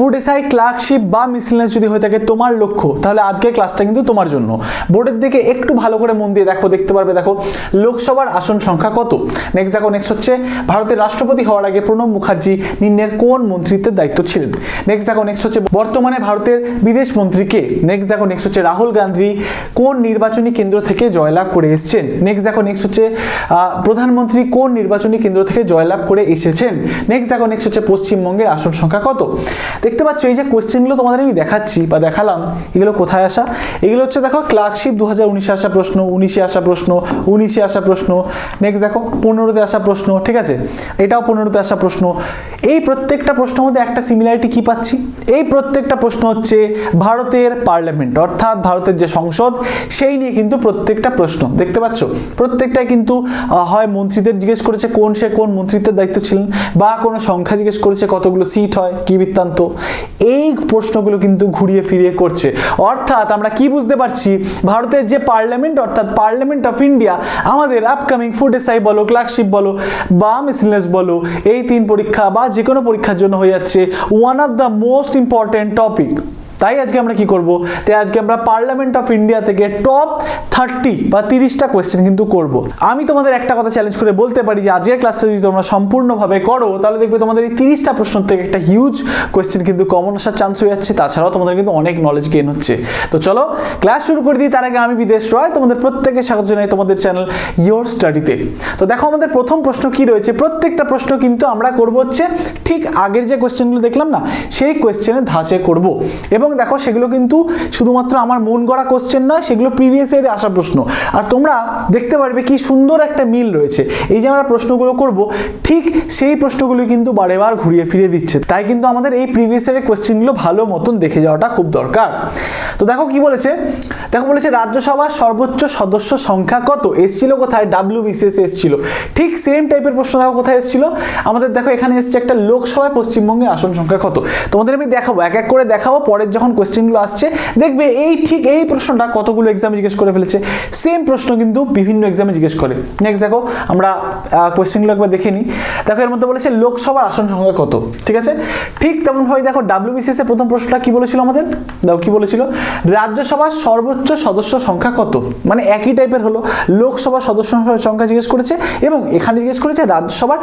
Food SI clerkship বা মিসলেন্স যদি হয়ে থাকে তোমার লক্ষ্য, তাহলে আজকের ক্লাসটা কিন্তু তোমার জন্য। বোর্ডের দিকে একটু ভালো করে মন দিয়ে দেখো, দেখতে পারবে, দেখো, লোকসভার আসন সংখ্যা কত? নেক্সট দেখো নেক্সট হচ্ছে ভারতের রাষ্ট্রপতি হওয়ার আগে প্রণব মুখার্জি নিম্নের কোন মন্ত্রিত্বের দায়িত্ব ছিলেন? নেক্সট দেখো নেক্সট হচ্ছে বর্তমানে ভারতের বিদেশ মন্ত্রী কে? নেক্সট দেখো নেক্সট হচ্ছে রাহুল গান্ধী কোন নির্বাচনী কেন্দ্র থেকে জয়লাভ করে এসেছেন? নেক্সট দেখো নেক্সট হচ্ছে প্রধানমন্ত্রী কোন নির্বাচনী কেন্দ্র থেকে জয়লাভ করে এসেছেন? নেক্সট দেখো নেক্সট হচ্ছে পশ্চিমবঙ্গের আসন সংখ্যা কত? দেখতে পাচ্ছ এই যে কোশ্চেনগুলো তোমাদের আমি দেখাচ্ছি বা দেখালাম, এগুলো কোথায় আসা? এগুলো হচ্ছে দেখো ক্লার্কশিপ দু হাজার উনিশে আসা প্রশ্ন, উনিশে আসা প্রশ্ন, উনিশে আসা প্রশ্ন নেক্সট দেখো পনেরোতে আসা প্রশ্ন, ঠিক আছে? এটাও পনেরোতে আসা প্রশ্ন। এই প্রত্যেকটা প্রশ্নের মধ্যে একটা সিমিলারিটি কি পাচ্ছি? এই প্রত্যেকটা প্রশ্ন হচ্ছে ভারতের পার্লামেন্ট অর্থাৎ ভারতের যে সংসদ, সেই নিয়ে কিন্তু প্রত্যেকটা প্রশ্ন, দেখতে পাচ্ছ? প্রত্যেকটাই কিন্তু হয় মন্ত্রীদের জিজ্ঞেস করেছে কোন সে কোন মন্ত্রিত্বের দায়িত্ব ছিলেন, বা কোনো সংখ্যা জিজ্ঞেস করেছে কতগুলো সিট হয়, কি বৃত্তান্ত এই প্রশ্নগুলো কিন্তু ঘুরিয়ে ফিরিয়ে করছে। অর্থাৎ আমরা কি বুঝতে পারছি? ভারতের যে পার্লামেন্ট, অর্থাৎ পার্লামেন্ট অফ ইন্ডিয়া, আমাদের আপকামিং ফুড এসআই বলো ক্লার্কশিপ বলো, বা মিসলেস বলো, এই তিন পরীক্ষা বা যে কোনো পরীক্ষার জন্য হয়ে যাচ্ছে one of the most important topic তাই আজকে আমরা কি করব? তাই আজকে আমরা পার্লামেন্ট অফ ইন্ডিয়া থেকে টপ থার্টি বা তিরিশটা কোয়েশ্চেন কিন্তু করব। আমি তোমাদের একটা কথা চ্যালেঞ্জ করে বলতে পারি যে আজকের ক্লাসটা যদি তোমরা সম্পূর্ণভাবে করো, তাহলে দেখবে তোমাদের এই তিরিশটা প্রশ্ন থেকে একটা হিউজ কোয়েশ্চেন কিন্তু কমন আসার চান্স হয়ে যাচ্ছে। তাছাড়াও তোমাদের কিন্তু অনেক নলেজ গেইন হচ্ছে। তো চলো ক্লাস শুরু করে দিই। তার আগে আমি বিদেশ রয়, তোমাদের প্রত্যেকে স্বাগত জানাই তোমাদের চ্যানেল ইয়োর স্টাডিতে তো। দেখো, আমাদের প্রথম প্রশ্ন কি রয়েছে? প্রত্যেকটা প্রশ্ন কিন্তু আমরা করব হচ্ছে, ঠিক আগের যে কোয়েশ্চেনগুলো দেখলাম না, সেই কোয়েশ্চেনের ধাঁচে করব। এবং দেখো সেগুলো কিন্তু শুধুমাত্র আমার মন গড়া কোশ্চেন নয়, সেগুলো প্রিভিয়াস ইয়ারে আসা প্রশ্ন। আর তোমরা দেখতে পারবে কি সুন্দর একটা মিল রয়েছে। এই যে আমরা প্রশ্নগুলো করব, ঠিক সেই প্রশ্নগুলো কিন্তু বারে বার ঘুরিয়ে ফিরিয়ে দিচ্ছে। তাই কিন্তু আমাদের এই প্রিভিয়াস ইয়ারের কোশ্চেনগুলো ভালো মতন দেখে যাওয়াটা খুব দরকার। তো দেখো কি বলেছে? দেখো বলেছে, রাজ্যসভার সর্বোচ্চ সদস্য সংখ্যা কত? এসছিল কোথায়? ডাব্লিউ বিসিএস এসছিল। ঠিক সেম টাইপের প্রশ্ন দেখো কোথায় এসছিল? আমাদের দেখো এখানে এসছে একটা লোকসভায় পশ্চিমবঙ্গের আসন সংখ্যা কত? তোমাদের আমি দেখাবো, এক এক করে দেখাবো, পরের যখন কোয়েশ্চেনগুলো আসছে, দেখবে এই ঠিক এই প্রশ্নটা কতগুলো এক্সামে জিজ্ঞেস করে ফেলেছে। সেম প্রশ্ন কিন্তু বিভিন্ন এক্সামে জিজ্ঞেস করে। নেক্সট দেখো, আমরা কোয়েশ্চেনগুলো একবার দেখে নিই। দেখো, এর মধ্যে বলেছে লোকসভার আসন সংখ্যা কত? ঠিক আছে? ঠিক তেমনভাবে দেখো ডাব্লিউবিসিএস এর প্রথম প্রশ্নটা কি বলেছিল আমাদের? দেখো কি বলেছিল? রাজ্যসভার সর্বোচ্চ সদস্য সংখ্যা কত? মানে একই টাইপের হলো, লোকসভার সদস্য সংখ্যা জিজ্ঞেস করেছে এবং এখানে জিজ্ঞেস করেছে রাজ্যসভার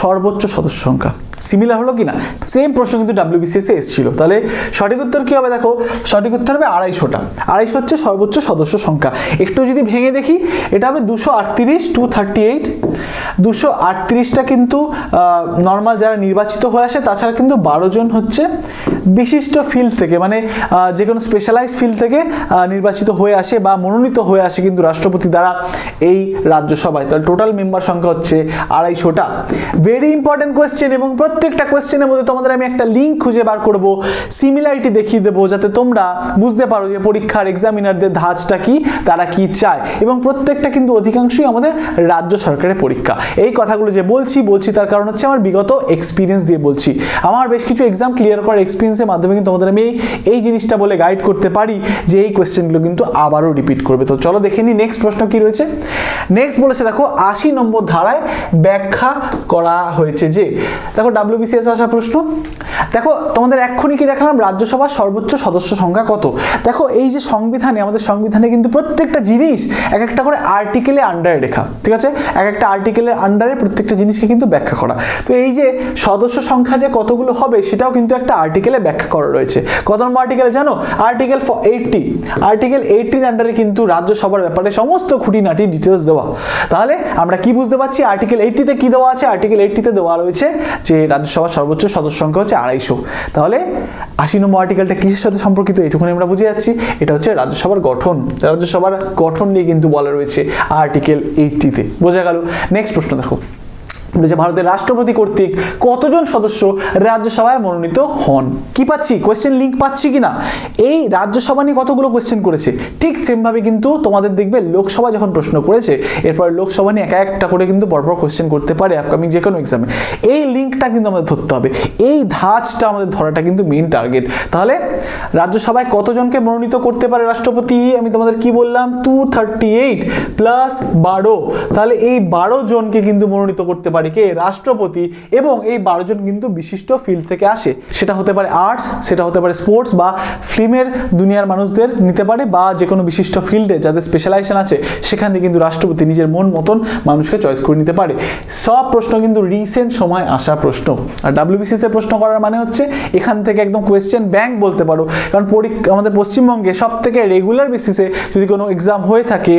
সর্বোচ্চ সদস্য সংখ্যা। সিমিলার হলো কি না সেম প্রশ্ন কিন্তু ডাব্লিউবিসিএস এসেছিল। তাহলে সঠিক উত্তর কি হবে? দেখো, সঠিক উত্তর হবে আড়াইশোটা। আড়াইশো হচ্ছে সর্বোচ্চ সদস্য সংখ্যা। একটু যদি ভেঙে দেখি, এটা হবে দুশো আটত্রিশ টু থার্টি এইট দুশো আটত্রিশটা কিন্তু নর্মাল যারা নির্বাচিত হয়ে আসে, তাছাড়া কিন্তু বারো জন হচ্ছে বিশিষ্ট ফিল্ড থেকে মানে যে কোনো স্পেশালাইজ ফিল্ড থেকে নির্বাচিত হয়ে আসে বা মনোনীত হয়ে আসে কিন্তু রাষ্ট্রপতি দ্বারা এই রাজ্যসভায়। তাহলে টোটাল মেম্বার সংখ্যা হচ্ছে আড়াইশোটা। ভেরি ইম্পর্টেন্ট কোয়েশ্চেন এবং প্রত্যেকটা কোয়েশ্চেনের মধ্যে তোমাদের আমি একটা লিঙ্ক খুঁজে বার করব সিমিলারিটি দেখিয়ে দেবো, যাতে তোমরা বুঝতে পারো যে পরীক্ষার এক্সামিনারদের ধাঁচটা কি, তারা কি চায়। এবং প্রত্যেকটা কিন্তু অধিকাংশই আমাদের রাজ্য সরকারের পরীক্ষা। এই কথাগুলো যে বলছি বলছি তার কারণ হচ্ছে আমার বিগত এক্সপিরিয়েন্স দিয়ে বলছি। আমার বেশ কিছু এক্সাম ক্লিয়ার করার এক্সপিরিয়েন্সের মাধ্যমে কিন্তু তোমাদের আমি এই জিনিসটা বলে গাইড করতে পারি যে এই কোয়েশ্চেনগুলো কিন্তু আবারও রিপিট করবে। তো চলো দেখে নিই নেক্সট প্রশ্ন কি রয়েছে। নেক্সট বলেছে, দেখো, আশি নম্বর ধারায় ব্যাখ্যা করা হয়েছে যে, দেখো ডাব্লিউবিসিএস আসা প্রশ্ন। দেখো, তোমাদের এক্ষুনি কি দেখালাম? রাজ্যসভার সর্বোচ্চ সদস্য সংখ্যা কত? দেখো, এই যে সংবিধানে, আমাদের সংবিধানে কিন্তু প্রত্যেকটা জিনিস এক একটা করে আর্টিকেলে আন্ডারে লেখা, ঠিক আছে? এক একটা আর্টিকেলের আন্ডারে প্রত্যেকটা জিনিসকে কিন্তু ব্যাখ্যা করা। তো এই যে সদস্য সংখ্যা যে কতগুলো হবে, সেটাও কিন্তু একটা আর্টিকেলে ব্যাখ্যা করা রয়েছে। কত নম্বর আর্টিকেলে জানো? আর্টিকেল এইটটি আর্টিকেল এইটটির আন্ডারে কিন্তু রাজ্যসভার ব্যাপারে সমস্ত খুঁটিনাটি ডিটেলস দেওয়া। তাহলে আমরা কি বুঝতে পারছি? আর্টিকেল এইটটিতে কি দেওয়া আছে? আর্টিকেল এইটটিতে দেওয়া রয়েছে যে রাজ্যসভার সর্বোচ্চ সদস্য সংখ্যা হচ্ছে আড়াইশো। তাহলে আশি নম্বর আর্টিকেলটা কিসের সাথে সম্পর্কিত? এটুকুনি আমরা বুঝে যাচ্ছি। এটা হচ্ছে রাজ্যসভার গঠন। রাজ্যসভার গঠন নিয়ে কিন্তু বলা রয়েছে আর্টিকেল এইটটিতে বোঝা গেল। নেক্সট প্রশ্ন দেখো। বলেছে ভারতের রাষ্ট্রপতি কর্তৃক কতজন সদস্য রাজ্যসভায় মনোনীত হন? কি পাচ্ছি? কোয়েশ্চেন লিঙ্ক পাচ্ছি কি না এই রাজ্যসভা নিয়ে কতগুলো কোয়েশ্চেন করেছে? ঠিক সেমভাবে কিন্তু তোমাদের দেখবে লোকসভা যখন প্রশ্ন করেছে, এরপর লোকসভা নিয়ে একা একটা করে কিন্তু পরপর কোয়েশ্চেন করতে পারে আপকামিং যে কোনো এক্সামে এই লিঙ্কটা কিন্তু আমাদের ধরতে হবে। এই ধাঁচটা আমাদের ধরাটা কিন্তু মেইন টার্গেট তাহলে রাজ্যসভায় কতজনকে মনোনীত করতে পারে রাষ্ট্রপতি? আমি তোমাদের কি বললাম? টু থার্টি এইট প্লাস বারো। তাহলে এই বারো জনকে কিন্তু মনোনীত করতে পারে কে রাষ্ট্রপতি এবং এই বারো জন কিন্তু বিশিষ্ট ফিল্ড থেকে আসে। সেটা হতে পারে আর্টস সেটা হতে পারে স্পোর্টস বা ফিল্মের দুনিয়ার মানুষদের নিতে পারে বা যে কোনো বিশিষ্ট ফিল্ডে যাদের স্পেশালাইজেশন আছে, সেখান থেকে কিন্তু রাষ্ট্রপতি নিজের মন মতন মানুষকে চয়েস করে নিতে পারে। সব প্রশ্ন কিন্তু রিসেন্ট সময় আসা প্রশ্ন। আর ডাব্লিউবিসিএস এর প্রশ্ন করার মানে হচ্ছে, এখান থেকে একদম কোয়েশ্চেন ব্যাংক বলতে পারো। কারণ পরীক্ষা আমাদের পশ্চিমবঙ্গে সব থেকে রেগুলার বেসিসে যদি কোনো এক্সাম হয়ে থাকে,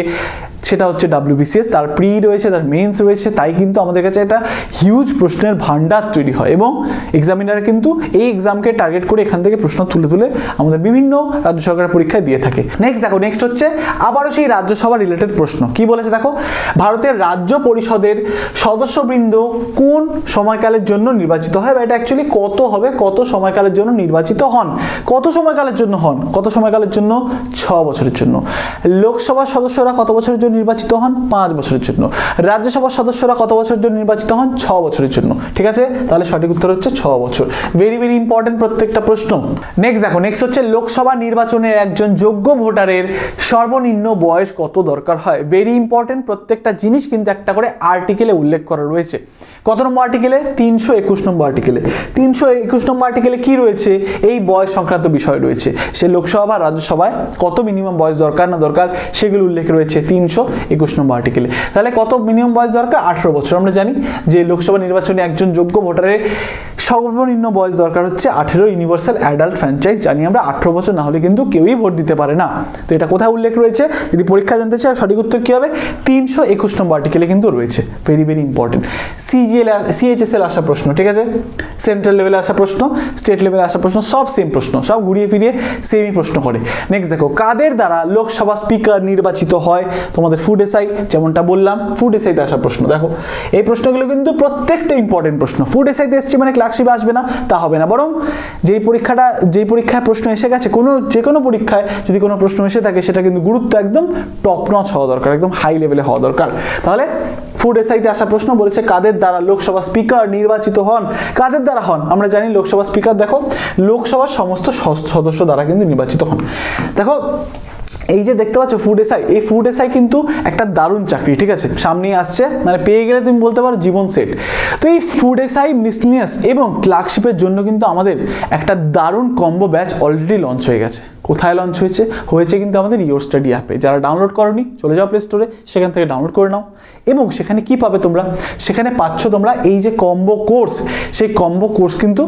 সেটা হচ্ছে ডাব্লিউবিসিএস তার প্রি রয়েছে, তার মেন্স রয়েছে, তাই কিন্তু আমাদের কাছে একটা হিউজ প্রশ্নের ভান্ডার তৈরি হয় এবং এক্সামিনার কিন্তু এই এক্সামকে টার্গেট করে এখান থেকে প্রশ্ন তুলে তুলে আমাদের বিভিন্ন রাজ্য সরকারের পরীক্ষায় দিয়ে থাকে। নেক্সট দেখো নেক্সট হচ্ছে আবারও সেই রাজ্যসভা রিলেটেড প্রশ্ন। কি বলেছে দেখো? ভারতের রাজ্য পরিষদের সদস্যবৃন্দ কোন সময়কালের জন্য নির্বাচিত হয় বা এটা অ্যাকচুয়ালি কত হবে, কত সময়কালের জন্য নির্বাচিত হন? কত সময়কালের জন্য হন? কত সময়কালের জন্য? ছ বছরের জন্য। লোকসভার সদস্যরা কত বছরের জন্য নির্বাচিত হন? পাঁচ বছরের জন্য। রাজ্যসভার সদস্যরা কত বছরের জন্য নির্বাচিত হন ছ বছরের জন্য। ঠিক আছে? তাহলে সঠিক উত্তর হচ্ছে ছ বছর। ভেরি ভেরি ইম্পর্টেন্ট প্রত্যেকটা প্রশ্ন। নেক্সট দেখো নেক্সট হচ্ছে লোকসভা নির্বাচনের একজন যোগ্য ভোটারের সর্বনিম্ন বয়স কত দরকার হয়? ভেরি ইম্পর্টেন্ট প্রত্যেকটা জিনিস কিন্তু একটা করে আর্টিকেলে উল্লেখ করা রয়েছে। কত নম্বর আর্টিকেলে? তিনশো একুশ নম্বর আর্টিকেলে। তিনশো একুশ নম্বর আর্টিকেলে কি রয়েছে? এই বয়স সংক্রান্ত বিষয় রয়েছে। সে লোকসভা বা রাজ্যসভায় কত মিনিমাম বয়স দরকার না দরকার সেগুলো উল্লেখ রয়েছে তিনশো একুশ নম্বর আর্টিকেলে। তাহলে কত মিনিমাম বয়স দরকার? আঠেরো বছর। আমরা জানি যে লোকসভা নির্বাচনে একজন যোগ্য ভোটারের সর্বনিম্ন বয়স দরকার হচ্ছে আঠেরো ইউনিভার্সাল অ্যাডাল্ট ফ্র্যাঞ্চাইজ। জানি আমরা আঠেরো বছর না হলে কিন্তু কেউই ভোট দিতে পারে না। তো এটা কোথায় উল্লেখ রয়েছে? যদি পরীক্ষা জানতে চাই সঠিক উত্তর কী হবে? তিনশো একুশ নম্বর আর্টিকেলে কিন্তু রয়েছে। Very very important CGL CHSL আসা প্রশ্ন, ঠিক আছে? সেন্ট্রাল লেভেলে আসা প্রশ্ন স্টেট লেভেলে আসা প্রশ্ন, সব সেম প্রশ্ন, সব ঘুরিয়ে ফিরিয়ে সেমই প্রশ্ন করে। নেক্সট দেখো, কাদের দ্বারা লোকসভা স্পিকার নির্বাচিত হয়? তোমাদের ফুড এসআই যেমনটা বললাম ফুড এসআইতে আসা প্রশ্ন, দেখো। এই প্রশ্নগুলো কিন্তু প্রত্যেকটা ইম্পর্টেন্ট প্রশ্ন। ফুড এসআইতে এসছে মানে ক্লার্কশিপ আসবে না, তা হবে না। বরং যেই পরীক্ষাটা, যেই পরীক্ষায় প্রশ্ন এসে গেছে, কোনো, যে কোনো পরীক্ষায় যদি কোনো প্রশ্ন এসে থাকে, সেটা কিন্তু গুরুত্ব একদম টপ নচ হওয়া দরকার, একদম হাই লেভেলে হওয়া দরকার। তাহলে ফুড এসআইতে আসা প্রশ্ন বলেছে, কাদের দ্বারা লোকসভা স্পিকার নির্বাচিত হন? কাদের দ্বারা হন? আমরা জানি লোকসভা স্পিকার, দেখো, লোকসভার সমস্ত সদস্য দ্বারা কিন্তু নির্বাচিত হন। দেখো এই যে দেখতে পাচ্ছ ফুড এসআই এই ফুড এসআই কিন্তু একটা দারুণ চাকরি, ঠিক আছে? সামনেই আসছে মানে পেয়ে গেলে তুমি বলতে পারো জীবন সেট তো এই ফুড এসআই মিসলিনিয়াস এবং ক্লার্কশিপের জন্য কিন্তু আমাদের একটা দারুণ কম্বো ব্যাচ অলরেডি লঞ্চ হয়ে গেছে। কোথায় লঞ্চ হয়েছে? হয়েছে কিন্তু আমাদের ইয়োর স্টাডি অ্যাপে যারা ডাউনলোড করনি, চলে যাও প্লে স্টোরে সেখান থেকে ডাউনলোড করে নাও। এবং সেখানে কি পাবে তোমরা? সেখানে পাচ্ছ তোমরা এই যে কম্বো কোর্স সেই কম্বো কোর্স কিন্তু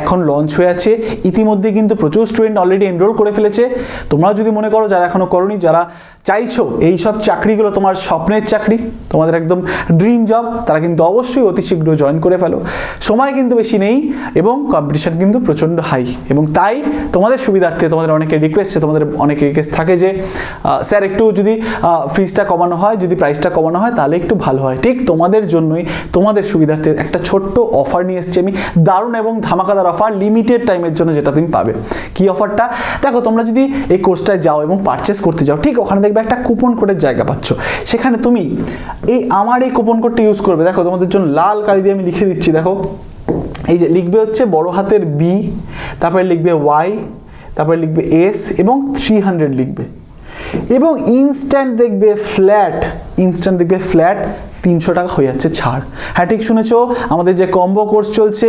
এখন লঞ্চ হয়ে আছে। ইতিমধ্যে কিন্তু প্রচুর স্টুডেন্ট অলরেডি এনরোল করে ফেলেছে। তোমরাও যদি মনে করো যারা এখনও করনি যারা চাইছো এই সব চাকরিগুলো তোমার স্বপ্নের চাকরি, তোমাদের একদম ড্রিম জব তারা কিন্তু অবশ্যই অতি শীঘ্র জয়েন করে ফেলো। সময় কিন্তু বেশি নেই এবং কম্পিটিশন কিন্তু প্রচণ্ড হাই এবং তাই তোমাদের সুবিধার্থে তোমাদের অনেকের রিকোয়েস্ট তোমাদের অনেকের রিকোয়েস্ট থাকে যে স্যার একটু যদি ফিজটা কমানো হয়, যদি প্রাইসটা কমানো হয়, তাহলে একটু ভালো হয়। ঠিক তোমাদের জন্যই তোমাদের সুবিধার্থে একটা ছোট্ট অফার নিয়ে এসেছি আমি। দারুণ এবং ধামাকাদার অফার লিমিটেড টাইমের জন্য যেটা তুমি পাবে। কি অফারটা দেখো, তোমরা যদি এই কোর্সটায় যাও এবং পারচেস করতে যাও, ঠিক ওখানে দেখবে একটা কুপন কোডের জায়গা পাচ্ছ। সেখানে তুমি এই আমার এই কুপন কোডটা ইউজ করবে। দেখো, তোমাদের জন্য লাল কালি দিয়ে আমি লিখে দিচ্ছি, দেখো। এই যে, লিখবে হচ্ছে বড় হাতের বি তারপরে লিখবে ওয়াই তারপরে লিখবে এস এবং থ্রি হান্ড্রেড লিখবে। এবং ইনস্ট্যান্ট দেখবে ফ্ল্যাট ইনস্ট্যান্ট দেখবে ফ্ল্যাট তিনশো টাকা হয়ে যাচ্ছে ছাড়। হ্যাঁ ঠিক শুনেছো? আমাদের যে কম্বো কোর্স চলছে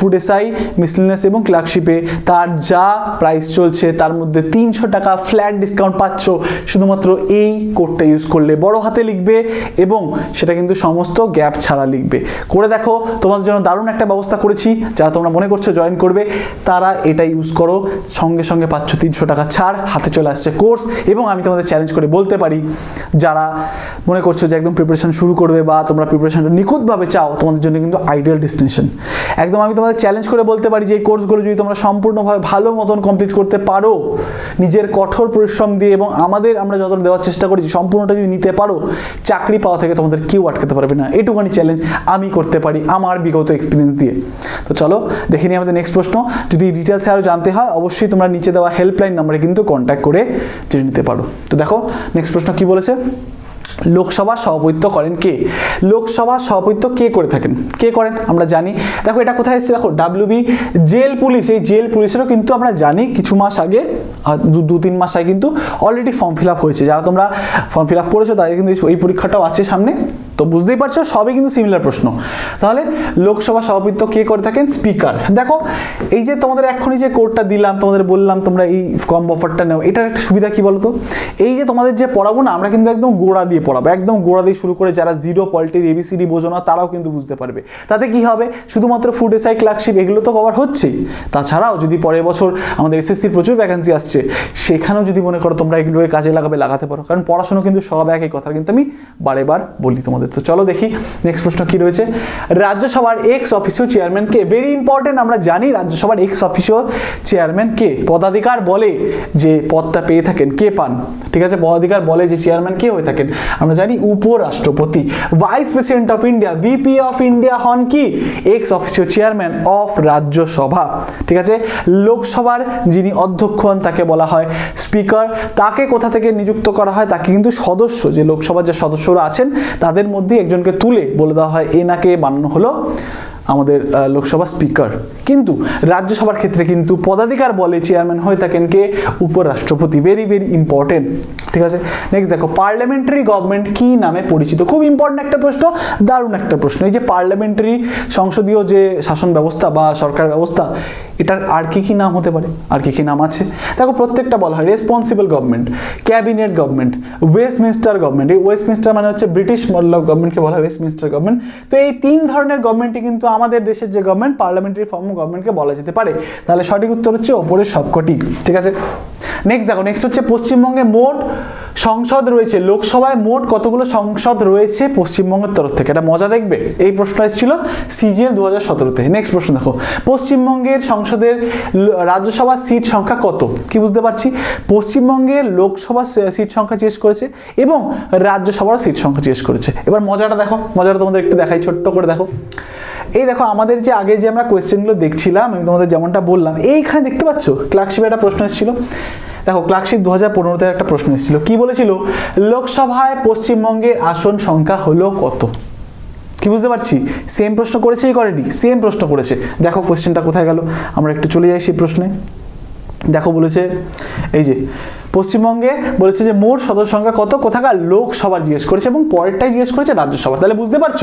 ফুড এসআই মিসলিনাস এবং ক্লার্কশিপে। তার যা প্রাইস চলছে, তার মধ্যে তিনশো টাকা ফ্ল্যাট ডিসকাউন্ট পাচ্ছ। শুধুমাত্র এই কোডটা ইউজ করলে বড় হাতে লিখবে এবং সেটা কিন্তু সমস্ত গ্যাপ ছাড়া লিখবে। করে দেখো, তোমাদের জন্য দারুণ একটা ব্যবস্থা করেছি। যারা তোমরা মনে করছ জয়েন করবে, তারা এটা ইউজ করো। সঙ্গে সঙ্গে পাচ্ছ তিনশো টাকা ছাড়, হাতে চলে আসছে কোর্স এবং আমি তোমাদের চ্যালেঞ্জ করে বলতে পারি। যারা মনে করছ যে একদম প্রিপারেশন শুরু করবে বা তোমরা প্রিপারেশনটা নিখুঁতভাবে চাও, তোমাদের জন্য কিন্তু আইডিয়াল ডেস্টিনেশন একদম আমি তোমাদের চ্যালেঞ্জ করে বলতে পারি যে এই কোর্সগুলো যদি তোমরা সম্পূর্ণভাবে ভালো মতন কমপ্লিট করতে পারো, নিজের কঠোর পরিশ্রম দিয়ে এবং আমাদের আমরা যতটা দেওয়ার চেষ্টা করেছি, সম্পূর্ণটা যদি নিতে পারো, চাকরি পাওয়া থেকে তোমাদের কেউ আটকাতে পারবে না। এটুখানি চ্যালেঞ্জ আমি করতে পারি আমার বিগত এক্সপিরিয়েন্স দিয়ে। তো চলো, দেখে নিই আমাদের নেক্সট প্রশ্ন। যদি ডিটেলসে আরও জানতে হয়, অবশ্যই তোমরা নিচে দেওয়া হেল্পলাইন নাম্বারে কিন্তু কন্ট্যাক্ট করে জেনে নিতে পারো। তো দেখো নেক্সট প্রশ্ন কি বলেছে? লোকসভা সভাপতিত্ব করেন কে? লোকসভা সভাপতিত্ব কে করে থাকেন? কে করেন? আমরা জানি। দেখো, এটা কোথায় এসেছে? দেখো ডাব্লিউবি জেল পুলিশ। এই জেল পুলিশেরও কিন্তু আমরা জানি কিছু মাস আগে দু তিন মাস আগে কিন্তু অলরেডি ফর্ম ফিল আপ হয়েছে। যারা তোমরা ফর্ম ফিল আপ করেছ, তাদের কিন্তু এই পরীক্ষাটাও আছে সামনে। তো বুঝতেই পারছ, সবই কিন্তু সিমিলার প্রশ্ন। তাহলে লোকসভা সভাপতিত্ব কে করে থাকেন? স্পিকার দেখো, এই যে তোমাদের এখনই যে কোডটা দিলাম, তোমাদের বললাম তোমরা এই কম অফারটা নাও, এটার একটা সুবিধা কি বলতো? এই যে তোমাদের যে পড়াবো না, আমরা কিন্তু একদম গোড়া দিয়ে পড়াবো, একদম গোড়া দিয়ে শুরু করে যারা জিরো পলিটির এবিসিডি বোঝো না, তারাও কিন্তু বুঝতে পারবে। তাতে কি হবে? শুধুমাত্র ফুড এসআই ক্লার্কশিপ এগুলো তো কভার হচ্ছেই। তাছাড়াও যদি পরের বছর আমাদের এসএসসির প্রচুর ভ্যাকেন্সি আসছে, সেখানেও যদি মনে করো তোমরা এগুলোকে কাজে লাগাবে, লাগাতে পারো। কারণ পড়াশোনা কিন্তু সব একই কথা, কিন্তু আমি বারে বার বলি তোমাদের। তো চলো দেখি নেক্সট প্রশ্ন কি রয়েছে। রাজ্যসভার এক্স অফিসিও চেয়ারম্যান কে? ভেরি ইম্পর্টেন্ট আমরা জানি রাজ্যসভার এক্স অফিসিও চেয়ারম্যান কে? পদাধিকার বলে যে পদটা পেয়ে থাকেন, কে পান? ঠিক আছে? পদাধিকার বলে যে চেয়ারম্যান কে হয়ে থাকেন। আমরা জানি উপরাষ্ট্রপতি। Vice president of India VP of India হন কি? Ex officio chairman of Rajya Sabha. ঠিক আছে? লোকসভার যিনি অধ্যক্ষ হন, তাকে বলা হয় স্পিকার তাকে কোথা থেকে নিযুক্ত করা হয়? তাকে কিন্তু সদস্য, যে লোকসভার যে সদস্যরা আছেন, তাদের মধ্যে একজনকে তুলে বলে দেওয়া হয় এ নাকে বানানো হলো। আমাদের লোকসভা স্পিকার। কিন্তু রাজ্যসভার ক্ষেত্রে কিন্তু পদাধিকার বলে চেয়ারম্যান হয়ে থাকেন কে? উপরাষ্ট্রপতি। ভেরি ভেরি ইম্পর্টেন্ট ঠিক আছে? নেক্সট দেখো পার্লামেন্টারি গভর্নমেন্ট কি নামে পরিচিত? খুব ইম্পর্টেন্ট একটা প্রশ্ন, দারুণ একটা প্রশ্ন। এই যে পার্লামেন্টারি সংসদীয় যে শাসন ব্যবস্থা বা সরকার ব্যবস্থা, এটার আর কি কি নাম হতে পারে? আর কি কি নাম আছে? দেখো, প্রত্যেকটা বলা হয়। Responsible government cabinet government Westminster government এই ওয়েস্টমিনিস্টার মানে হচ্ছে ব্রিটিশ গভর্নমেন্টকে বলা হয় ওয়েস্টমিনিস্টার গভর্নমেন্ট তো এই তিন ধরনের গভর্নমেন্টই কিন্তু আমাদের দেশের যে গভর্নমেন্ট পার্লামেন্টারি ফর্ম গভর্নমেন্টকে বলা যেতে পারে। তাহলে সঠিক উত্তর হচ্ছে ওপরের সবকটি। ঠিক আছে? নেক্সট দেখো নেক্সট হচ্ছে পশ্চিমবঙ্গে মোট সংসদ রয়েছে। লোকসভায় মোট কতগুলো সংসদ রয়েছে পশ্চিমবঙ্গের তরফ থেকে? এটা মজা দেখবে। এই প্রশ্ন এসেছিল সিজিএল দু হাজার সতেরোতে নেক্সট প্রশ্ন দেখো, পশ্চিমবঙ্গের সংসদের রাজ্যসভা সিট সংখ্যা কত? কি বুঝতে পারছি? পশ্চিমবঙ্গের লোকসভা সিট সংখ্যা জিজ্ঞেস করেছে এবং রাজ্যসভার সিট সংখ্যা জিজ্ঞেস করেছে। এবার মজাটা দেখো, মজাটা তোমাদের একটু দেখাই, ছোট্ট করে দেখো। এই দেখো, আমাদের যে আগে যে আমরা কোয়েশ্চেনগুলো দেখছিলাম, আমি তোমাদের যেমনটা বললাম, এইখানে দেখতে পাচ্ছ? ক্লার্কশিপে একটা প্রশ্ন এসেছিল। দেখো, ক্লার্কশিপ দু হাজার পনেরোতে একটা প্রশ্ন এসেছিল। কি বলেছিল? লোকসভায় পশ্চিমবঙ্গের আসন সংখ্যা হলো কত? কি বুঝতে পারছি? সেম প্রশ্ন করেছে কি করেনি সেম প্রশ্ন করেছে। দেখো কোয়েশ্চেনটা কোথায় গেল? আমরা একটু চলে যাই সেই প্রশ্নে। দেখো, বলেছে, এই যে পশ্চিমবঙ্গে বলেছে যে মোট সদস্য সংখ্যা কত? কোথাকার লোকসভার জিজ্ঞেস করেছে এবং পরেরটাই জিজ্ঞেস করেছে রাজ্যসভা তাহলে বুঝতে পারছ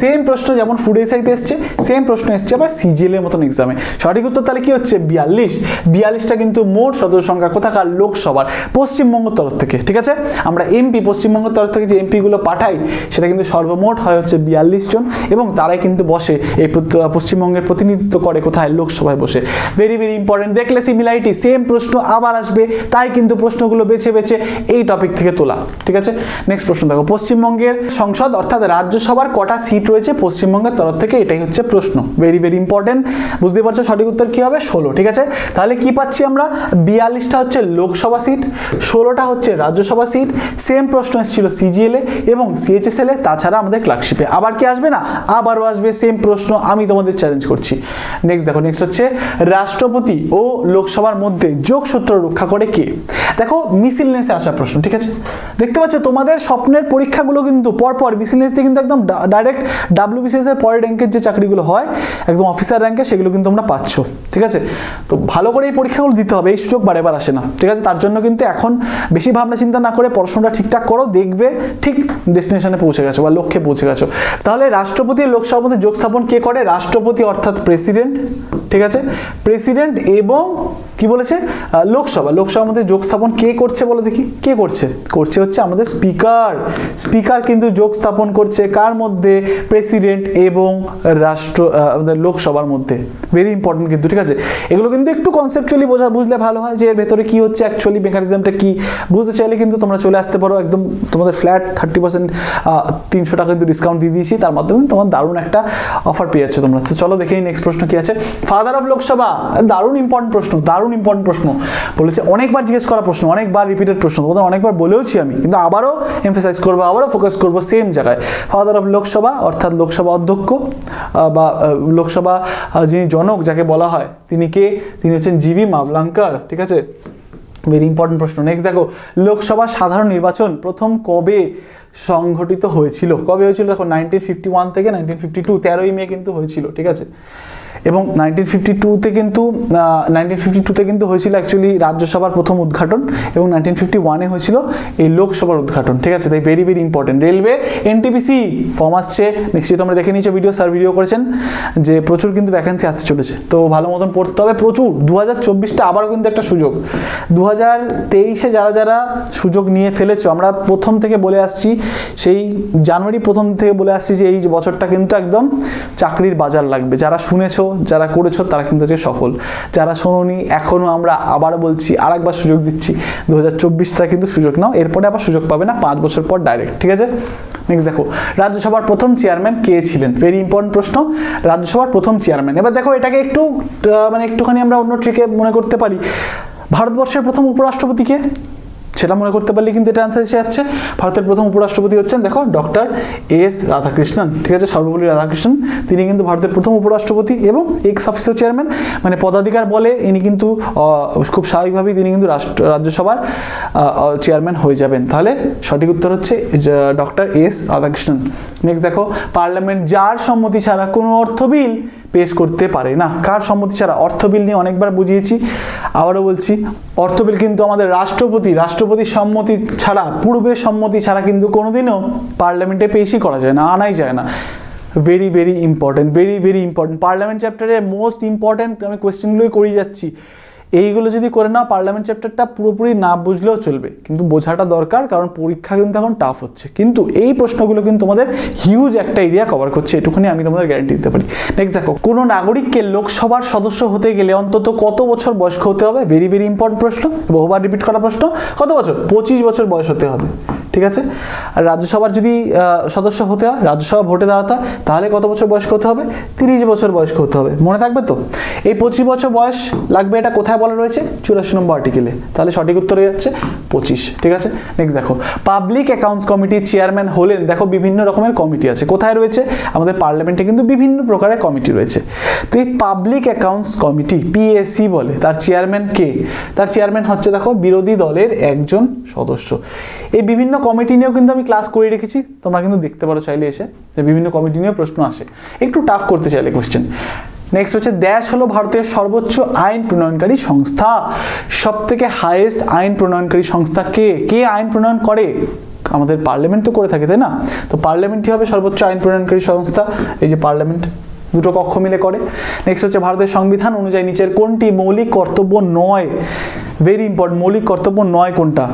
সেম প্রশ্ন যেমন ফুড এসআইতে এসছে সেম প্রশ্ন এসছে আবার সিজিএল এর মতন এক্সামে সঠিক উত্তর তাহলে কি হচ্ছে? বিয়াল্লিশ। বিয়াল্লিশটা কিন্তু মোট সদস্য সংখ্যা কোথাকার লোকসভার পশ্চিমবঙ্গের তরফ থেকে, ঠিক আছে? আমরা এমপি পশ্চিমবঙ্গের তরফ থেকে যে এমপিগুলো পাঠাই, সেটা কিন্তু সর্বমোট হয় হচ্ছে বিয়াল্লিশ জন এবং তারাই কিন্তু বসে এই পশ্চিমবঙ্গের প্রতিনিধিত্ব করে কোথায় লোকসভায় বসে। ভেরি ভেরি ইম্পর্টেন্ট দেখলে সিমিলারিটি সেম প্রশ্ন আবার আসবে, তাই কিন্তু প্রশ্নগুলো বেছে বেছে এই টপিক থেকে তোলা, ঠিক আছে? নেক্সট প্রশ্ন দেখো, পশ্চিমবঙ্গের সংসদ অর্থাৎ রাজ্যসভার কটা সিট রয়েছে পশ্চিমবঙ্গের তরফ থেকে? এটাই হচ্ছে প্রশ্ন। ভেরি ভেরি ইম্পর্টেন্ট বুঝতে পারছ সঠিক উত্তর কী হবে? ষোলো, ঠিক আছে? তাহলে কি পাচ্ছি আমরা? বিয়াল্লিশটা হচ্ছে লোকসভা সিট ষোলোটা হচ্ছে রাজ্যসভা সিট সেম প্রশ্ন এসেছিল সিজিএল এ এবং সিএইচএসএল এ, তাছাড়া আমাদের ক্লার্কশিপে আবার কি আসবে না? আবারও আসবে সেম প্রশ্ন আমি তোমাদের চ্যালেঞ্জ করছি। নেক্সট দেখো নেক্সট হচ্ছে রাষ্ট্রপতি ও লোকসভার মধ্যে যোগসূত্র রক্ষা করে কে? দেখো মিসিলনেসে আসা প্রশ্ন, ঠিক আছে? দেখতে পাচ্ছ, তোমাদের স্বপ্নের পরীক্ষাগুলো কিন্তু পরপর মিসিলনেস দিয়ে কিন্তু একদম ডাইরেক্ট ডাব্লিউবিসিএস এর পরের র্যাঙ্কের যে চাকরিগুলো হয়, একদম অফিসার র্যাঙ্কে সেগুলো কিন্তু তোমরা পাচ্ছ, ঠিক আছে? তো ভালো করে এই পরীক্ষাগুলো দিতে হবে, এই সুযোগ বারে বার আসে না, ঠিক আছে? তার জন্য কিন্তু এখন বেশি ভাবনা চিন্তা না করে পড়াশোনাটা ঠিকঠাক করো, দেখবে ঠিক ডেস্টিনেশনে পৌঁছে গেছো বা লক্ষ্যে পৌঁছে গেছো। তাহলে রাষ্ট্রপতি লোকসভার মধ্যে যোগ স্থাপন কে করে? রাষ্ট্রপতি অর্থাৎ প্রেসিডেন্ট ঠিক আছে? প্রেসিডেন্ট এবং কি বলেছে? লোকসভা, লোকসভার মধ্যে যোগ স্থাপন কে করছে বলো দেখি? কে করছে? করছে হচ্ছে আমাদের স্পিকার। স্পিকার কিন্তু যোগ স্থাপন করছে কার মধ্যে? প্রেসিডেন্ট এবং রাষ্ট্র আমাদের লোকসভার মধ্যে। ভেরি ইম্পর্টেন্ট কিন্তু, ঠিক আছে? এগুলো কিন্তু একটু কনসেপচুয়ালি বোঝা, বুঝলে ভালো হয় যে এর ভেতরে কি হচ্ছে অ্যাকচুয়ালি মেকানিজমটা কি? বুঝতে চাইলে কিন্তু তোমরা চলে আসতে পারো একদম তোমাদের ফ্ল্যাট থার্টি পার্সেন্ট তিনশো টাকা কিন্তু ডিসকাউন্ট দিয়ে দিয়েছি। তার মাধ্যমে তোমার দারুণ একটা অফার পেয়ে যাচ্ছ তোমরা। তো চলো দেখে নেক্সট প্রশ্ন কি আছে? ফাদার অফ লোকসভা দারুণ ইম্পর্টেন্ট প্রশ্ন, দারুণ ইম্পর্টেন্ট প্রশ্ন। বলেছে, অনেকবার জিজ্ঞেস করা প্রশ্ন। অনেকবার রিপিটেড প্রশ্ন তোমাদের অনেকবার বলেওছি আমি, কিন্তু আবারও এমফেসাইজ করব, আবারও ফোকাস করব সেম জায়গায়। ফাদার অফ লোকসভা অর্থাৎ লোকসভা অধ্যক্ষ বা লোকসভা যিনি জনক যাকে বলা হয়, তিনি কে? তিনি হচ্ছেন জিভি মাবলাঙ্কার ঠিক আছে? ভেরি ইম্পর্টেন্ট প্রশ্ন। নেক্সট দেখো লোকসভা সাধারণ নির্বাচন প্রথম কবে সংঘটিত হয়েছিল? কবে হয়েছিল? দেখো নাইনটিন ফিফটি ওয়ান থেকে নাইনটিন ফিফটি টু তেরোই মে কিন্তু হয়েছিল, ঠিক আছে? এবং নাইনটিন ফিফটি টুতে কিন্তু নাইনটিন ফিফটি টুতে কিন্তু হয়েছিল অ্যাকচুয়ালি রাজ্যসভার প্রথম উদ্ঘাটন এবং নাইনটিন ফিফটি ওয়ানে হয়েছিল এই লোকসভার উদ্ঘাটন, ঠিক আছে? তাই very very important railway NTPC form আসছে। নিশ্চয়ই তোমরা দেখে নিয়েছো ভিডিও স্যার ভিডিও করেছেন, যে প্রচুর কিন্তু ভ্যাকেন্সি আসতে চলেছে। তো ভালো মতন পড়তে হবে। প্রচুর। দু হাজার চব্বিশটা আবারও কিন্তু একটা সুযোগ। দু হাজার তেইশে যারা যারা সুযোগ নিয়ে ফেলেছো, আমরা প্রথম থেকে বলে আসছি, সেই জানুয়ারি প্রথম থেকে বলে আসছি যে এই বছরটা কিন্তু একদম চাকরির বাজার লাগবে। যারা শুনেছো যারা করেছ তারা কিন্তু হচ্ছে সফল। যারা শোনোনি এখনও আমরা আবার বলছি, আরেকবার সুযোগ দিচ্ছি। দু হাজার চব্বিশটা কিন্তু সুযোগ নাও, এরপরে আবার সুযোগ পাবে না পাঁচ বছর পর ডাইরেক্ট ঠিক আছে? নেক্সট দেখো, রাজ্যসভার প্রথম চেয়ারম্যান কে ছিলেন? ভেরি ইম্পর্টেন্ট প্রশ্ন। রাজ্যসভার প্রথম চেয়ারম্যান এবার দেখো, এটাকে একটু মানে একটুখানি আমরা অন্য ট্রিকে মনে করতে পারি। ভারতবর্ষের প্রথম উপরাষ্ট্রপতি কে? সেটা মনে করতে পারলে কিন্তু এটা অ্যান্সার এসে যাচ্ছে। ভারতের প্রথম উপরাষ্ট্রপতি হচ্ছেন, দেখো ডক্টর এস রাধাকৃষ্ণন, ঠিক আছে? সর্বপল্লী রাধাকৃষ্ণন। তিনি কিন্তু ভারতের প্রথম উপরাষ্ট্রপতি এবং এক্স অফিসিও চেয়ারম্যান মানে পদাধিকার বলে ইনি কিন্তু খুব স্বাভাবিকভাবেই তিনি কিন্তু রাষ্ট্র রাজ্যসভার চেয়ারম্যান হয়ে যাবেন। তাহলে সঠিক উত্তর হচ্ছে ডক্টর এস রাধাকৃষ্ণন। নেক্সট দেখো পার্লামেন্ট যার সম্মতি ছাড়া কোনো অর্থ বিল পেশ করতে পারে না। কার সম্মতি ছাড়া? অর্থ বিল নিয়ে অনেকবার বুঝিয়েছি, আবারও বলছি, অর্থ বিল কিন্তু আমাদের রাষ্ট্রপতি রাষ্ট্রপতির সম্মতি ছাড়া পূর্বের সম্মতি ছাড়া কিন্তু কোনোদিনও পার্লামেন্টে পেশই করা যায় না, আনাই যায় না। Very very important very very important parliament চ্যাপ্টারে মোস্ট ইম্পর্টেন্ট আমি কোয়েশ্চেনগুলোই করিয়ে যাচ্ছি। এইগুলো যদি করে নাও পার্লামেন্ট চ্যাপ্টারটা পুরোপুরি না বুঝলেও চলবে। কিন্তু বোঝাটা দরকার, কারণ পরীক্ষা কিন্তু এখন টাফ হচ্ছে। কিন্তু এই প্রশ্নগুলো কিন্তু তোমাদের হিউজ একটা এরিয়া কভার করছে এটুখানি আমি তোমাদের গ্যারান্টি দিতে পারি। নেক্সট দেখো, কোনো নাগরিককে লোকসভার সদস্য হতে গেলে অন্তত কত বছর বয়স্ক হতে হবে? ভেরি ভেরি ইম্পর্টেন্ট প্রশ্ন, বহুবার রিপিট করা প্রশ্ন, কত বছর? পঁচিশ বছর বয়স হতে হবে। ঠিক আছে? আর রাজ্যসভার যদি সদস্য হতে হয়, রাজ্যসভা ভোটে দাঁড়াতে হয়, তাহলে কত বছর বয়স্ক হতে হবে? তিরিশ বছর বয়স্ক হতে হবে। মনে থাকবে তো? এই পঁচিশ বছর বয়স লাগবে এটা কোথায় বলা রয়েছে? চুরাশি নম্বর আর্টিকেলে তাহলে সঠিক উত্তর হয়ে যাচ্ছে পঁচিশ। ঠিক আছে? নেক্সট দেখো। পাবলিক অ্যাকাউন্টস কমিটির চেয়ারম্যান হলেন, দেখো বিভিন্ন রকমের কমিটি আছে। কোথায় রয়েছে? আমাদের পার্লামেন্টে কিন্তু বিভিন্ন প্রকারের কমিটি রয়েছে। তো এই পাবলিক অ্যাকাউন্টস কমিটি পিএসসি বলে, তার চেয়ারম্যান কে? তার চেয়ারম্যান হচ্ছে, দেখো, বিরোধী দলের একজন সদস্য। এই বিভিন্ন কমিটি নিয়েও কিন্তু আমি ক্লাস করে রেখেছি। তোমরা কিন্তু দেখতে পারো চাইলে এসে যে বিভিন্ন কমিটি নিয়েও প্রশ্ন আসে। একটু টাফ করতে চাইলে কোশ্চেন নেক্সট হচ্ছে দেশ হলো ভারতের সর্বোচ্চ আইন প্রণয়নকারী সংস্থা। সব থেকে হাইয়েস্ট আইন প্রণয়নকারী সংস্থা কে? কে আইন প্রণয়ন করে? আমাদের পার্লামেন্ট তো করে থাকে, তাই না? তো পার্লামেন্টই হবে সর্বোচ্চ আইন প্রণয়নকারী সংস্থা। এই যে পার্লামেন্ট দুটো কক্ষ মিলে করে। নেক্সট হচ্ছে, ভারতের সংবিধান অনুযায়ী নিচের কোনটি মৌলিক কর্তব্য নয়? ভেরি ইম্পর্টেন্ট মৌলিক কর্তব্য নয় কোনটা?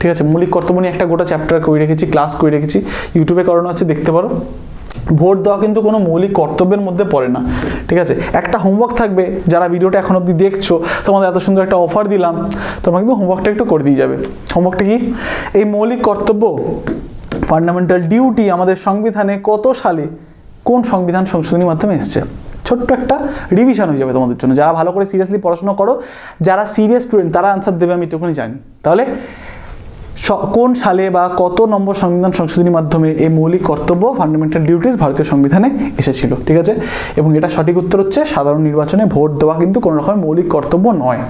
ঠিক আছে? মৌলিক কর্তব্য নিয়ে একটা গোটা চ্যাপ্টার করে রেখেছি ক্লাস করে রেখেছি। ইউটিউবে করানো আছে, দেখতে পারো। ভোট দেওয়া কিন্তু কোনো মৌলিক কর্তব্যের মধ্যে পড়ে না, ঠিক আছে? একটা হোমওয়ার্ক থাকবে, যারা ভিডিওটা এখন অবধি দেখছ, তোমাদের এত সুন্দর একটা অফার দিলাম, তোমরা কিন্তু হোমওয়ার্কটা একটু করে দিয়ে যাবে। হোমওয়ার্কটা কি? এই মৌলিক কর্তব্য ফান্ডামেন্টাল ডিউটি আমাদের সংবিধানে কত সালে, কোন সংবিধান সংশোধনীর মাধ্যমে এসছে? ছোট্ট একটা রিভিশন হয়ে যাবে তোমাদের জন্য। যারা ভালো করে সিরিয়াসলি পড়াশোনা করো, যারা সিরিয়াস স্টুডেন্ট তারা আনসার দেবে, আমি এটুকুনি জানি। তাহলে কোন সালে বা কত নম্বর সংবিধান সংশোধনীর মাধ্যমে এই মৌলিক কর্তব্য ফান্ডামেন্টাল ডিউটিস ভারতীয় সংবিধানে এসেছিল, ঠিক আছে? এবং এটা সঠিক উত্তর হচ্ছে সাধারণ নির্বাচনে ভোট দেওয়া কিন্তু কোনো রকম মৌলিক কর্তব্য নয়।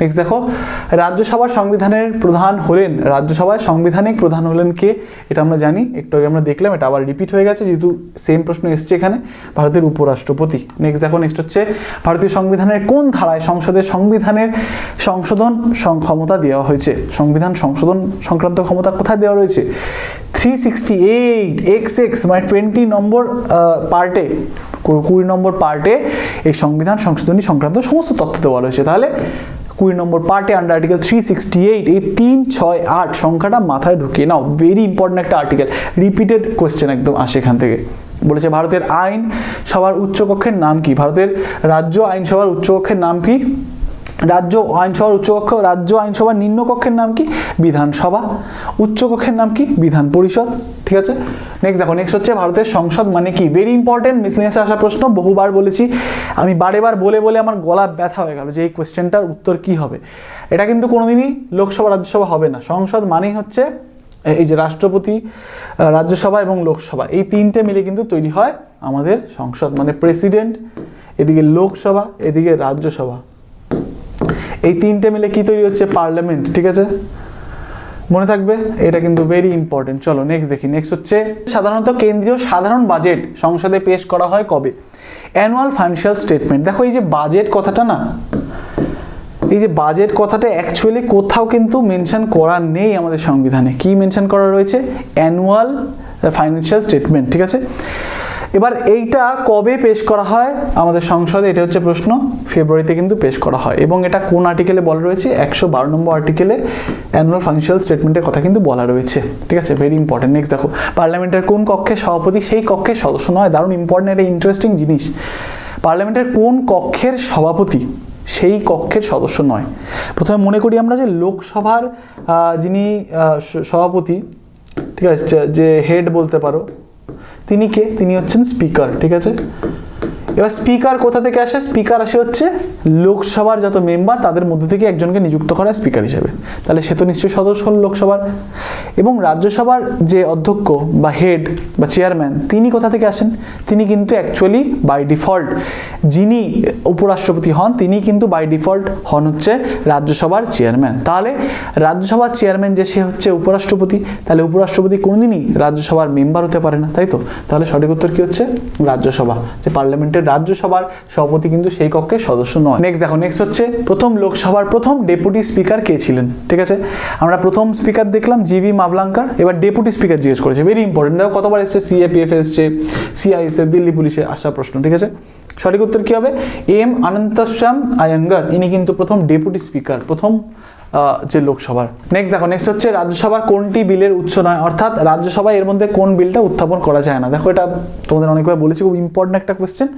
নেক্সট দেখো, রাজ্যসভার সংবিধানের প্রধান হলেন, রাজ্যসভায় সাংবিধানিক প্রধান হলেন কে? এটা আমরা জানি, একটু আগে আমরা দেখলাম, এটা আবার রিপিট হয়ে গেছে, যেহেতু সেম প্রশ্ন এসছে এখানে, ভারতের উপরাষ্ট্রপতি। নেক্সট দেখো নেক্সট হচ্ছে, ভারতীয় সংবিধানের কোন ধারায় সংসদের সংবিধানের সংশোধন ক্ষমতা দেওয়া হয়েছে? সংবিধান সংশোধন সংক্রান্ত ক্ষমতা কোথায় দেওয়া রয়েছে? Three sixty eight X X মানে টোয়েন্টি নম্বর পার্টে কুড়ি নম্বর পার্টে এই সংবিধান সংশোধনী সংক্রান্ত সমস্ত তথ্য দেওয়া রয়েছে। তাহলে কুড়ি নম্বর পার্টে under article three sixty eight এই তিন, ছয়, আট সংখ্যাটা মাথায় ঢুকিয়ে নাও। ভেরি ইম্পর্টেন্ট একটা আর্টিকেল রিপিটেড কোয়েশ্চেন একদম আসে এখান থেকে। বলেছে ভারতের আইন সভার উচ্চকক্ষের নাম কি? ভারতের রাজ্য আইনসভার উচ্চকক্ষের নাম কি? রাজ্য আইনসভার উচ্চকক্ষ, রাজ্য আইনসভার নিম্নকক্ষের নাম কি? বিধানসভা। উচ্চকক্ষের নাম কি? বিধান পরিষদ। ঠিক আছে? নেক্সট দেখো নেক্সট হচ্ছে ভারতের সংসদ মানে কি? ভেরি ইম্পর্টেন্ট মিসলিনিয়াসে আসা প্রশ্ন, বহুবার বলেছি। আমি বারে বার বলে বলে আমার গলা ব্যথা হয়ে গেল যে এই কোয়েশ্চেনটার উত্তর কি হবে? এটা কিন্তু কোনোদিনই লোকসভা, রাজ্যসভা হবে না। সংসদ মানেই হচ্ছে এই যে রাষ্ট্রপতি রাজ্যসভা এবং লোকসভা। এই তিনটে মিলে কিন্তু তৈরি হয় আমাদের সংসদ। মানে প্রেসিডেন্ট এদিকে লোকসভা, এদিকে রাজ্যসভা। এই তিনটে মিলে কি তৈরি হচ্ছে? পার্লামেন্ট ঠিক আছে? মনে থাকবে? এটা কিন্তু ভেরি ইম্পর্টেন্ট চলো নেক্সট দেখি। নেক্সট হচ্ছে, সাধারণত কেন্দ্রীয় সাধারণ বাজেট সংসদে পেশ করা হয় কবে? অ্যানুয়াল ফাইন্যান্সিয়াল স্টেটমেন্ট দেখো, এই যে বাজেট কথাটা না, এই যে বাজেট কথাটা অ্যাকচুয়ালি কোথাও কিন্তু মেনশন করা নেই আমাদের সংবিধানে। কি মেনশন করা রয়েছে? অ্যানুয়াল ফাইন্যান্সিয়াল স্টেটমেন্ট ঠিক আছে? এবার এইটা কবে পেশ করা হয়? আমাদের সংসদে এটা হচ্ছে প্রশ্ন। ফেব্রুয়ারিতে কিন্তু পেশ করা হয়। এবং এটা কোন আর্টিকেলে বলা রয়েছে? একশো বারো নম্বর আর্টিকেলে অ্যানুয়াল ফাইন্যান্সিয়াল স্টেটমেন্টের কথা কিন্তু বলা রয়েছে। ঠিক আছে? ভেরি ইম্পর্টেন্ট নেক্সট দেখো। পার্লামেন্টের কোন কক্ষের সভাপতি? সেই কক্ষের সদস্য নয়। দারুণ ইম্পর্টেন্ট একটা ইন্টারেস্টিং জিনিস। পার্লামেন্টের কোন কক্ষের সভাপতি? সেই কক্ষের সদস্য নয়। প্রথমে মনে করি আমরা যে লোকসভার যিনি সভাপতি, ঠিক আছে? যে হেড বলতে পারো তিনি কে? তিনি হচ্ছেন স্পিকার ঠিক আছে? এবার স্পিকার কোথা থেকে আসে? স্পিকার আসে হচ্ছে লোকসভার যত মেম্বার, তাদের মধ্যে থেকে একজনকে নিযুক্ত করা স্পিকার হিসেবে। তাহলে সে তো নিশ্চয়ই সদস্য হল লোকসভার। এবং রাজ্যসভার যে অধ্যক্ষ বা হেড বা চেয়ারম্যান তিনি কোথা থেকে আসেন? তিনি কিন্তু অ্যাকচুয়ালি বাই ডিফল্ট যিনি উপরাষ্ট্রপতি হন, তিনি কিন্তু বাই ডিফল্ট হন হচ্ছে রাজ্যসভার চেয়ারম্যান তাহলে রাজ্যসভার চেয়ারম্যান যে, সে হচ্ছে উপরাষ্ট্রপতি। তাহলে উপরাষ্ট্রপতি কোনদিনই রাজ্যসভার মেম্বার হতে পারে না, তাই তো? তাহলে সঠিক উত্তর কি হচ্ছে? রাজ্যসভা, যে পার্লামেন্টের রাজ্যসভার সভাপতি কিন্তু সেই কক্ষের সদস্য নয়। নেক্সট দেখো নেক্সট হচ্ছে প্রথম লোকসভার প্রথম ডেপুটি স্পিকার কে ছিলেন? ঠিক আছে? আমরা প্রথম স্পিকার দেখলাম জিভি মাভলাঙ্কার এবার ডেপুটি স্পিকার জিজ্ঞেস করেছে। ভেরি ইম্পর্টেন্ট দেখো কতবার এসছে? সিএপিএফ এসছে সিআইএসএফ দিল্লি পুলিশে আসা প্রশ্ন, ঠিক আছে? সঠিক উত্তর কি হবে? এম অনন্তশ্যাম আয়ঙ্গার, ইনি কিন্তু প্রথম ডেপুটি স্পিকার, প্রথম যে লোকসভার। নেক্সট দেখো নেক্সট হচ্ছে রাজ্যসভার কোনটি বিলের উচ্চ নয়? অর্থাৎ রাজ্যসভায় এর মধ্যে কোন বিলটা উত্থাপন করা যায় না। দেখো, এটা তোমাদের অনেকবার বলেছি, খুব ইম্পর্টেন্ট একটা কোয়েশ্চেন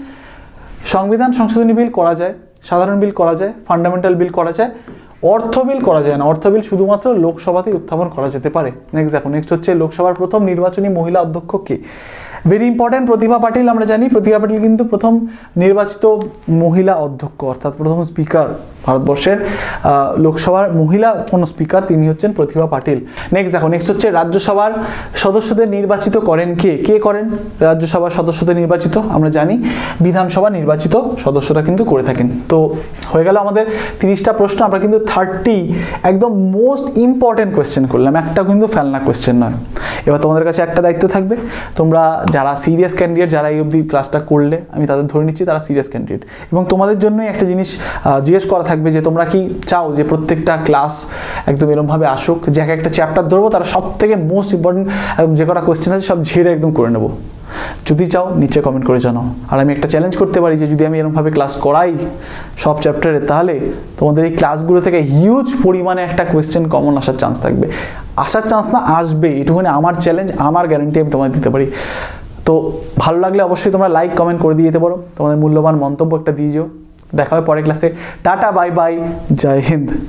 সংবিধান সংশোধনী বিল করা যায়, সাধারণ বিল করা যায় ফান্ডামেন্টাল বিল করা যায়, অর্থ বিল করা যায় না। অর্থ বিল শুধুমাত্র লোকসভাতেই উত্থাপন করা যেতে পারে। নেক্সট দেখো নেক্সট হচ্ছে লোকসভার প্রথম নির্বাচনী মহিলা অধ্যক্ষ কে? ভেরি ইম্পর্টেন্ট প্রতিভা পাটিল আমরা জানি প্রতিভা পাটিল কিন্তু প্রথম নির্বাচিত মহিলা অধ্যক্ষ, অর্থাৎ প্রথম স্পিকার ভারতবর্ষের লোকসভার মহিলা কোন স্পিকার তিনি হচ্ছেন প্রতিভা পাটিল নেক্সট দেখো নেক্সট হচ্ছে রাজ্যসভার সদস্যদের নির্বাচিত করেন কে? কে করেন রাজ্যসভার সদস্যদের নির্বাচিত? আমরা জানি, বিধানসভা নির্বাচিত সদস্যরা কিন্তু করে থাকেন। তো হয়ে গেল আমাদের তিরিশটা প্রশ্ন, আমরা কিন্তু থার্টি একদম মোস্ট ইম্পর্টেন্ট কোয়েশ্চেন করলাম। একটা কিন্তু ফেলনা কোয়েশ্চেন নয়। এবার তোমাদের কাছে একটা দায়িত্ব থাকবে। তোমরা যারা সিরিয়াস ক্যান্ডিডেট যারা এই অবধি ক্লাসটা করলে, আমি তাদের ধরে নিচ্ছি তারা সিরিয়াস ক্যান্ডিডেট এবং তোমাদের জন্যই একটা জিনিস জিজ্ঞেস করা থাকবে যে তোমরা কি চাও যে প্রত্যেকটা ক্লাস একদম এরমভাবে আসুক, যে এক একটা চ্যাপ্টার ধরবো, তারা সব থেকে মোস্ট ইম্পর্টেন্ট যে কটা কোয়েশ্চেন আছে সব ঝেড়ে একদম করে নেব। যদি চাও, নিচে কমেন্ট করে জানাও। আর আমি একটা চ্যালেঞ্জ করতে পারি যে যদি আমি এরকমভাবে ক্লাস করাই সব চ্যাপ্টারে তাহলে তোমাদের এই ক্লাসগুলো থেকে হিউজ পরিমাণে একটা কোয়েশ্চেন কমন আসার চান্স থাকবে। আসার চান্স না আসবে এটুকুনি আমার চ্যালেঞ্জ আমার গ্যারেন্টি আমি তোমাদের দিতে পারি। তো ভালো লাগলে অবশ্যই তোমরা লাইক কমেন্ট করে দিয়ে যেতে পারো। তোমাদের মূল্যবান মন্তব্য একটা দিয়ে যেও। দেখা হবে পরের ক্লাসে tata bye bye Jai Hind.